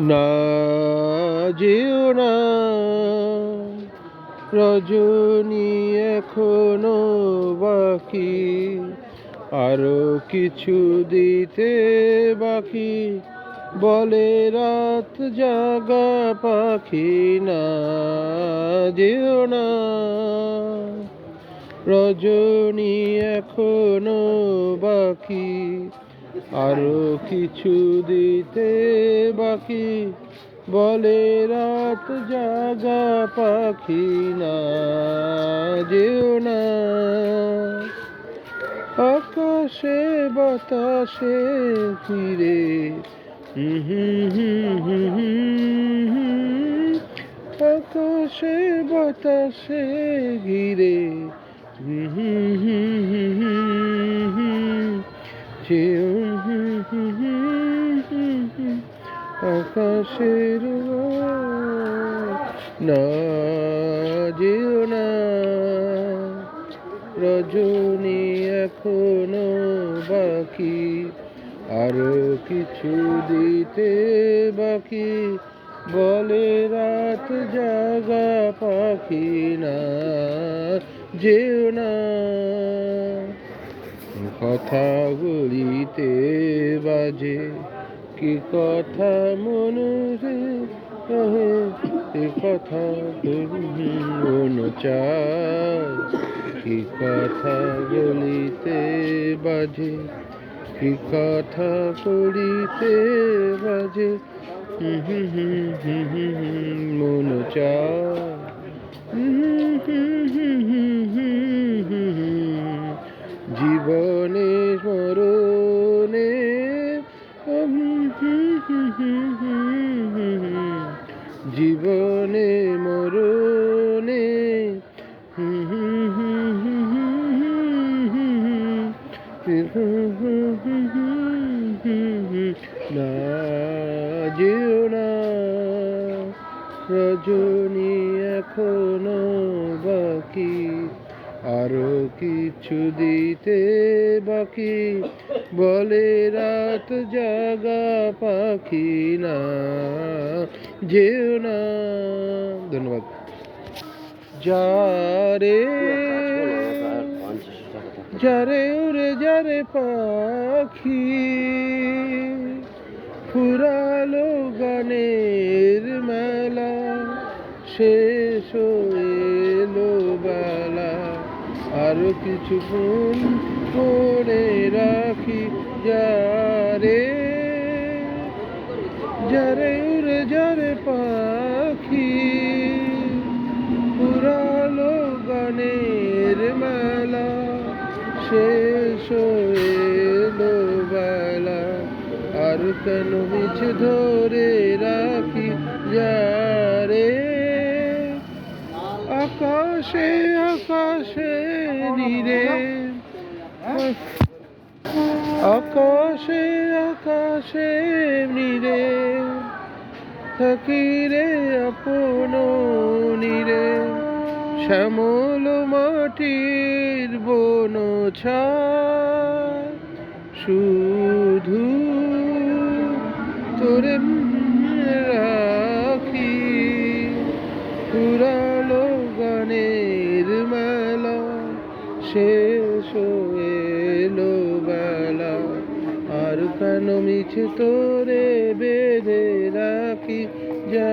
না যেও না। রজনী এখনও বাকি, আরও কিছু দিতে বাকি। বলে রাত জাগা পাখি, না যেও না। রজনী এখনও বাকি আরও কিছু দিতে বাকি। বলে রাত জাগা পাখি না, যেও না। আকাশে, বাতাসে ফিরে। আকাশে, বাতাসে ঘিরে। হুম আকাশের না না। রজনী এখনও বাকি। আরও কিছু দিতে বাকি। বলে রাত জাগা পাখি না, যেও না। কথা বলিতে বাজে কি কথা মনে রে কহে এ কথা মন চায় কি কথা বলিতে বাজে কি কথা পড়িতে বাজে মন চায়। জীবনে মরণে হুম হুম। না যেও না রজনী এখনও বাকি আরও কিছু দিতে বাকি। বলে রাত জাগা পাখি না, যেও না। ধন্যবাদ। যারে যারে উড়ে যারে পাখি, ফুরালো গানের মেলা, শেষ এলো বেলা। আরও কিছু গুণ মনে রাখি, যারে যারে উড়ে, যারে পাখি। পুরালো গানের মেলা শেষ এলো বেলা। আর কেন মিছে ধরে রাখি, যারে আকাশে আকাশে নিরে। আকাশে আকাশে নিরে। থাকি রে আপন নিরে। শ্যামল মাটির বন ছায়। শুধু তোরে গানের মেলা শেষ এলো বেলা। আর কেন মিছে তোরে বেঁধে রাখি যা